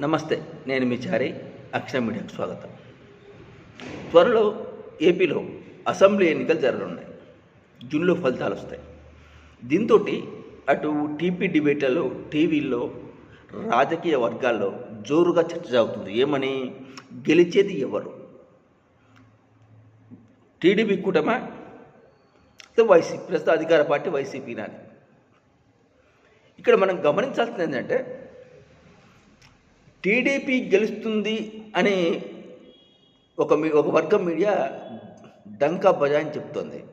నమస్తే నేను మీ చారి అక్షర మీడియాకు స్వాగతం. త్వరలో ఏపీలో అసెంబ్లీ ఎన్నికలు జరగనున్నాయి. జూన్లో ఫలితాలు వస్తాయి. దీంతో అటు టీపీ డిబేట్లలో టీవీల్లో రాజకీయ వర్గాల్లో జోరుగా చర్చ జరుగుతుంది. ఏమని? గెలిచేది ఎవరు? టీడీపీ కూటమా? వైసీపీ ప్రస్తుత అధికార పార్టీ వైసీపీ నాది ఇక్కడ మనం గమనించాల్సింది ఏంటంటే టీడీపీ గెలుస్తుంది అని ఒక మీ ఒక వర్గం మీడియా డంకా బజాయిని చెప్తోంది.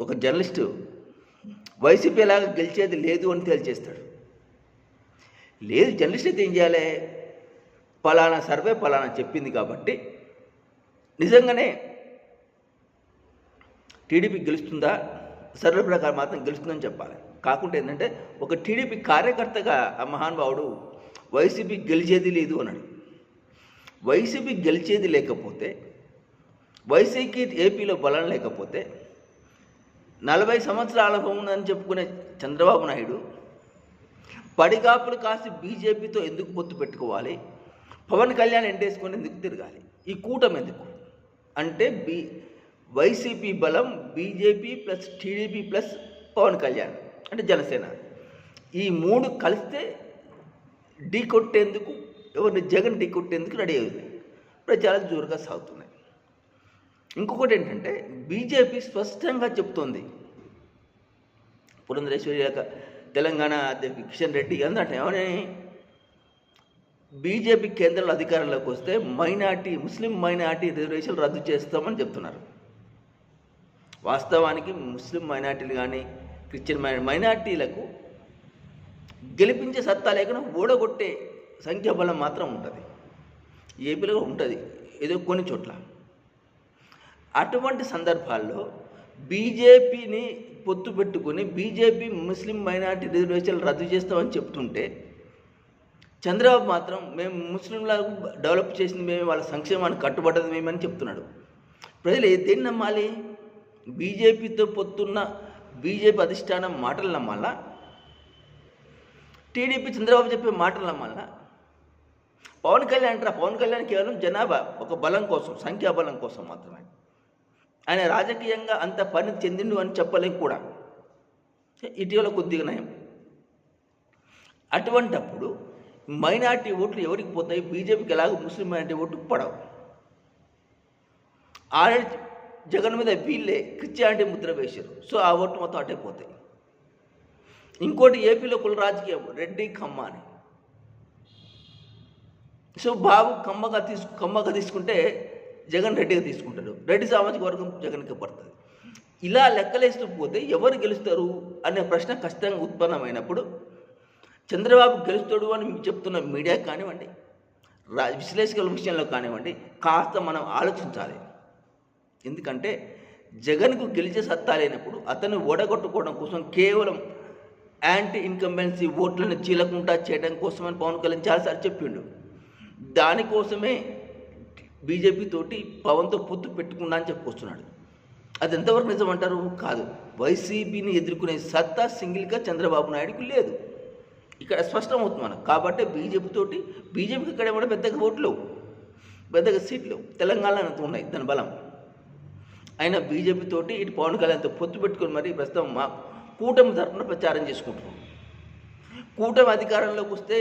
ఒక జర్నలిస్టు వైసీపీ ఎలాగ గెలిచేది లేదు అని తేల్చేస్తాడు. లేదు జర్నలిస్ట్ అయితే ఏం చేయాలి? పలానా సర్వే పలానా చెప్పింది కాబట్టి నిజంగానే టీడీపీ గెలుస్తుందా? సర్వే ప్రకారం మాత్రం గెలుస్తుందని చెప్పాలి. కాకుండా ఏంటంటే ఒక టీడీపీ కార్యకర్తగా ఆ మహానుభావుడు వైసీపీ గెలిచేది లేదు అన్నాడు వైసీపీ గెలిచేది లేకపోతే వైసీపీ ఏపీలో బలం లేకపోతే నలభై సంవత్సరాల ఉందని చెప్పుకునే చంద్రబాబు నాయుడు పడిగాపులు కాసి బీజేపీతో ఎందుకు పొత్తు పెట్టుకోవాలి? పవన్ కళ్యాణ్ ఎండేసుకొని ఎందుకు తిరగాలి? ఈ కూటమి ఎందుకు? అంటే బీ వైసీపీ బలం BJP plus TDP plus Pawan Kalyan అంటే జనసేన. ఈ మూడు కలిస్తే ఢీ కొట్టేందుకు ఎవరిని జగన్ ఢీ కొట్టేందుకు రెడీ అవుతుంది ప్రచారాలు జోరుగా సాగుతున్నాయి. ఇంకొకటి ఏంటంటే బీజేపీ స్పష్టంగా చెప్తోంది. పురంధరేశ్వరి యొక్క తెలంగాణ అధ్యక్షుడు కిషన్ రెడ్డి అందట ఏమని? బీజేపీ కేంద్రంలో అధికారంలోకి వస్తే మైనార్టీ ముస్లిం మైనార్టీ రిజర్వేషన్లు రద్దు చేస్తామని చెప్తున్నారు. వాస్తవానికి ముస్లిం మైనార్టీలు కానీ క్రిస్టియన్ మైనార్టీలకు గెలిపించే సత్తా లేకుండా ఓడగొట్టే సంఖ్యాబలం మాత్రం ఉంటుంది. ఏపీలో ఉంటుంది ఏదో కొన్ని చోట్ల. అటువంటి సందర్భాల్లో బీజేపీని పొత్తు పెట్టుకొని బీజేపీ ముస్లిం మైనార్టీ రిజర్వేషన్లు రద్దు చేస్తామని చెప్తుంటే చంద్రబాబు మాత్రం మేము ముస్లింలకు డెవలప్ చేసింది మేము వాళ్ళ సంక్షేమానికి కట్టుబడ్డది మేమని చెప్తున్నాడు. ప్రజలు దేన్ని నమ్మాలి? బీజేపీతో పొత్తున్న బీజేపీ అధిష్టానం మాటలు నమ్మాలా? టీడీపీ చంద్రబాబు చెప్పే మాటలు వల్ల పవన్ కళ్యాణ్ అంటారా? పవన్ కళ్యాణ్ కేవలం జనాభా ఒక బలం కోసం సంఖ్యాబలం కోసం మాత్రమే. ఆయన రాజకీయంగా అంత పని చెందిండు అని చెప్పలేం కూడా. ఇటీవల కొద్దిగా నయం. అటువంటప్పుడు మైనార్టీ ఓట్లు ఎవరికి పోతాయి? బీజేపీకి ఎలాగో ముస్లిం మైనార్టీ ఓట్లు పడవు. ఆల్రెడీ జగన్ మీద వీళ్ళే క్రిస్టియానిటీ ముద్ర వేశారు. సో ఆ ఓట్లు మొత్తం అటే పోతాయి. ఇంకోటి ఏపీలో కుల రాజకీయం రెడ్డి కమ్మ అని. సో బాబు కమ్మగా తీసుకు కమ్మగా తీసుకుంటే జగన్ రెడ్డిగా తీసుకుంటాడు. రెడ్డి సామాజిక వర్గం జగన్కి పడుతుంది. ఇలా లెక్కలేస్తూ పోతే ఎవరు గెలుస్తారు అనే ప్రశ్న ఖచ్చితంగా ఉత్పన్నమైనప్పుడు చంద్రబాబు గెలుస్తాడు అని మీకు చెప్తున్న మీడియా కానివ్వండి రా విశ్లేషకుల విషయంలో కానివ్వండి కాస్త మనం ఆలోచించాలి. ఎందుకంటే జగన్కు గెలిచే సత్తా లేనప్పుడు అతను ఓడగొట్టుకోవడం కోసం కేవలం యాంటీ ఇన్కంబెన్సీ ఓట్లను చీలకుండా చేయడం కోసమని పవన్ కళ్యాణ్ చాలాసార్లు చెప్పిండు. దానికోసమే బీజేపీ తోటి పవన్తో పొత్తు పెట్టుకున్నా అని చెప్పుకొస్తున్నాడు అది ఎంతవరకు నిజం అంటారు? కాదు. వైసీపీని ఎదుర్కొనే సత్తా సింగిల్గా చంద్రబాబు నాయుడుకు లేదు. ఇక్కడ స్పష్టం అవుతుంది మనకు. కాబట్టి బీజేపీ తోటి బీజేపీకి ఇక్కడ ఏమన్నా పెద్దగా ఓట్లు పెద్దగా సీట్లు తెలంగాణలో అంత ఉన్నాయి దాని బలం. అయినా బీజేపీ తోటి ఇటు పవన్ కళ్యాణ్తో పొత్తు పెట్టుకొని మరి ప్రస్తుతం మా కూటమి తరఫున ప్రచారం చేసుకుంటున్నాం. కూటమి అధికారంలోకి వస్తే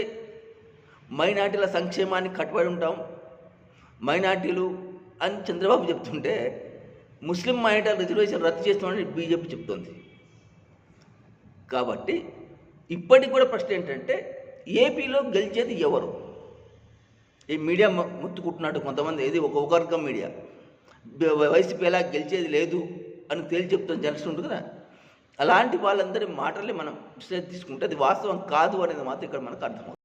మైనార్టీల సంక్షేమానికి కట్టుబడి ఉంటాం. మైనార్టీలు అని చంద్రబాబు చెప్తుంటే ముస్లిం మైనార్టీల రిజర్వేషన్ రద్దు చేస్తామని బీజేపీ చెప్తుంది. కాబట్టి ఇప్పటికి కూడా ప్రశ్న ఏంటంటే ఏపీలో గెలిచేది ఎవరు? ఈ మీడియా ముత్తుకుంటున్నట్టు కొంతమంది ఏది ఒక వర్గం మీడియా. వైసీపీ ఎలా గెలిచేది లేదు అని తేల్చి చెప్తున్న జర్నలిస్ట్ ఉంటుంది కదా? అలాంటి వాళ్ళందరి మాటల్ని మనం విశ్లేష తీసుకుంటే అది వాస్తవం కాదు అనేది మాత్రం ఇక్కడ మనకు అర్థమవుతుంది.